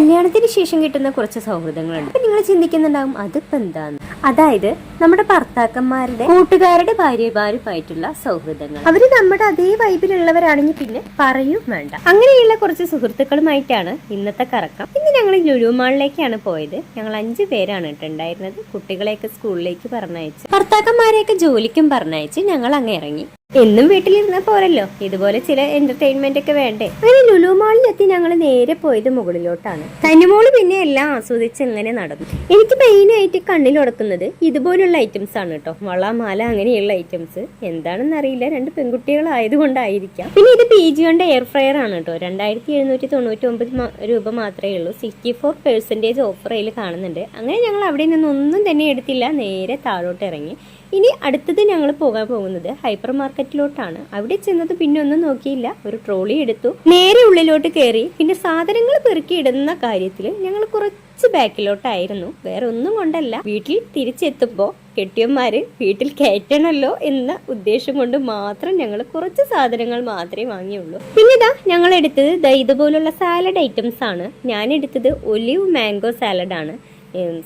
കല്യാണത്തിന് ശേഷം കിട്ടുന്ന കുറച്ച് സൗഹൃദങ്ങളുണ്ട്. നിങ്ങൾ ചിന്തിക്കുന്നുണ്ടാവും അതിപ്പോ എന്താന്ന്? അതായത് നമ്മുടെ ഭർത്താക്കന്മാരുടെ കൂട്ടുകാരുടെ ഭാര്യമാരുമായിട്ടുള്ള സൗഹൃദങ്ങൾ. അവർ നമ്മുടെ അതേ വൈബിലുള്ളവരാണെങ്കിൽ പിന്നെ പറയും വേണ്ട. അങ്ങനെയുള്ള കുറച്ച് സുഹൃത്തുക്കളുമായിട്ടാണ് ഇന്നത്തെ കറക്കം. ഇന്ന് ഞങ്ങൾ ലുലുമാളിലേക്കാണ് പോയത്. ഞങ്ങൾ അഞ്ചു പേരാണ് ഇട്ടുണ്ടായിരുന്നത് കുട്ടികളെയൊക്കെ സ്കൂളിലേക്ക് പറഞ്ഞയച്ച് ഭർത്താക്കന്മാരെയൊക്കെ ജോലിക്കും പറഞ്ഞയച്ച് ഞങ്ങൾ അങ്ങ് ഇറങ്ങി. എന്നും വീട്ടിലിരുന്ന പോരല്ലോ. ഇതുപോലെ ചില എന്റർടൈൻമെന്റ് ഒക്കെ വേണ്ടേ. അങ്ങനെ ലുലു മാളിലെത്തി ഞങ്ങൾ നേരെ പോയത് മുകളിലോട്ടാണ്. തനിമോൾ പിന്നെ എല്ലാം ആസ്വദിച്ച് ഇങ്ങനെ നടന്നു. എനിക്ക് മെയിനായിട്ട് കണ്ണിലുടക്കുന്നത് ഇതുപോലുള്ള ഐറ്റംസ് ആണ് കേട്ടോ വള മാല അങ്ങനെയുള്ള ഐറ്റംസ് എന്താണെന്ന് അറിയില്ല. രണ്ട് പെൺകുട്ടികളായതുകൊണ്ടായിരിക്കാം. പിന്നെ ഇത് പി ജി കൊണ്ട് എയർ ഫ്രയർ ആണ് കേട്ടോ രണ്ടായിരത്തി എഴുന്നൂറ്റി തൊണ്ണൂറ്റി ഒമ്പത് രൂപ മാത്രമേ ഉള്ളൂ. സിക്സ്റ്റി ഫോർ പെർസെന്റേജ് ഓഫർ കാണുന്നുണ്ട്. അങ്ങനെ ഞങ്ങൾ അവിടെ നിന്നൊന്നും തന്നെ എടുത്തില്ല. നേരെ താഴോട്ട് ഇറങ്ങി. ഇനി അടുത്തത് ഞങ്ങൾ പോകാൻ പോകുന്നത് ഹൈപ്പർ മാർക്കറ്റിലോട്ടാണ്. അവിടെ ചെന്നത് പിന്നെ ഒന്നും നോക്കിയില്ല. ഒരു ട്രോളി എടുത്തു. നേരെ ഉള്ളിലോട്ട് കയറി പിന്നെ സാധനങ്ങൾ പെറുക്കി ഇടുന്ന കാര്യത്തിൽ ഞങ്ങൾ കുറച്ച് ബാക്കിലോട്ടായിരുന്നു. വേറെ ഒന്നും കൊണ്ടല്ല. വീട്ടിൽ തിരിച്ചെത്തുമ്പോൾ കെട്ടിയന്മാര് വീട്ടിൽ കയറ്റണല്ലോ എന്ന ഉദ്ദേശം കൊണ്ട് മാത്രം ഞങ്ങൾ കുറച്ച് സാധനങ്ങൾ മാത്രമേ വാങ്ങിയുള്ളൂ. പിന്നെ ഇതാ ഞങ്ങൾ എടുത്തത് ഇതുപോലുള്ള സാലഡ് ഐറ്റംസ് ആണ്. ഞാൻ എടുത്തത് ഒലിവ് മാംഗോ സാലഡ് ആണ്.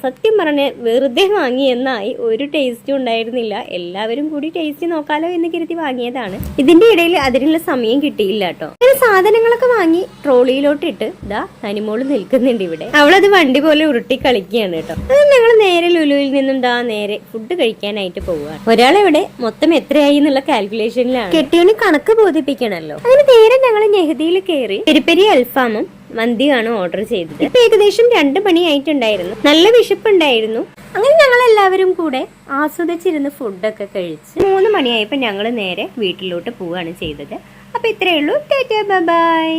സത്യം പറഞ്ഞ് വെറുതെ വാങ്ങി എന്നായി ഒരു ടേസ്റ്റും ഉണ്ടായിരുന്നില്ല. എല്ലാവരും കൂടി ടേസ്റ്റ് നോക്കാലോ എന്ന് കരുതി വാങ്ങിയതാണ്. ഇതിന്റെ ഇടയിൽ അതിനുള്ള സമയം കിട്ടിയില്ല കേട്ടോ സാധനങ്ങളൊക്കെ വാങ്ങി ട്രോളിയിലോട്ട് ഇട്ട് ദാ ഹനിമോൾ നിൽക്കുന്നുണ്ട് ഇവിടെ. അവളത് വണ്ടി പോലെ ഉരുട്ടി കളിക്കുകയാണ് കേട്ടോ അത് ഞങ്ങൾ നേരെ ലുലുവിൽ നിന്നും ദാ നേരെ ഫുഡ് കഴിക്കാനായിട്ട് പോവുകയാണ്. ഒരാളെവിടെ മൊത്തം എത്രയായി എന്നുള്ള കാൽക്കുലേഷനിലാണ് കെട്ടിയോന് കണക്ക് ബോധിപ്പിക്കണല്ലോ. അങ്ങനെ നേരെ ഞങ്ങൾ നെഹദിയിൽ കയറി പെരിപ്പെരി അൽഫാമും മന്തിയാണ് ഓർഡർ ചെയ്തത്. ഇപ്പൊ ഏകദേശം രണ്ട് മണിയായിട്ടുണ്ടായിരുന്നു. നല്ല വിശപ്പുണ്ടായിരുന്നു. അങ്ങനെ ഞങ്ങൾ എല്ലാവരും കൂടെ ആസ്വദിച്ചിരുന്ന് ഫുഡൊക്കെ കഴിച്ച് മൂന്ന് മണിയായപ്പോൾ ഞങ്ങൾ നേരെ വീട്ടിലോട്ട് പോവുകയാണ് ചെയ്തത്. അപ്പൊ ഇത്രയേ ഉള്ളൂ. ബൈ